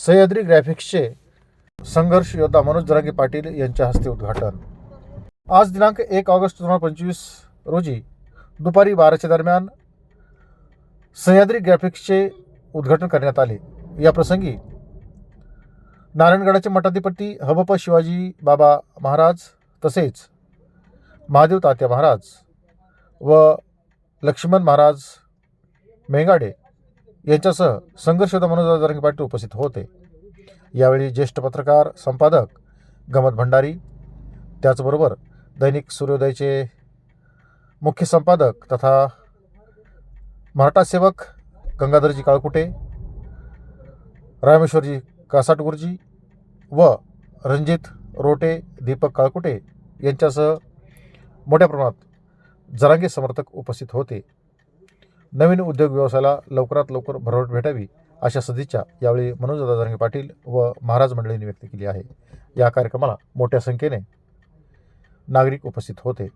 सह्याद्री ग्रॅफिक्सचे संघर्ष योद्धा मनोज जरांगे पाटील यांच्या हस्ते उद्घाटन. आज दिनांक एक ऑगस्ट दोन हजार पंचवीस रोजी दुपारी बाराच्या दरम्यान सह्याद्री ग्रॅफिक्सचे उद्घाटन करण्यात आले. या प्रसंगी नारायणगडाचे मठाधिपती हबप शिवाजी बाबा महाराज तसेच महादेव तात्या महाराज व लक्ष्मण महाराज मेंगाडे यांच्यासह संघर्षदा मनोज जरांगे पाटील उपस्थित होते. यावेळी ज्येष्ठ पत्रकार संपादक गमत भंडारी त्याचबरोबर दैनिक सूर्योदयचे मुख्य संपादक तथा मराठा सेवक गंगाधरजी काळकुटे रामेश्वरजी कासाटगुरुजी व रणजित रोटे दीपक काळकुटे यांच्यासह मोठ्या प्रमाणात जरांगे समर्थक उपस्थित होते. नवीन उद्योग व्यवसायाला लवकरात लवकर भरवट भेटावी अशा सदिच्छा यावेळी मनोजदादा जरांगे पाटील व महाराज मंडळींनी व्यक्त केली आहे. या कार्यक्रमाला मोठ्या संख्येने नागरिक उपस्थित होते.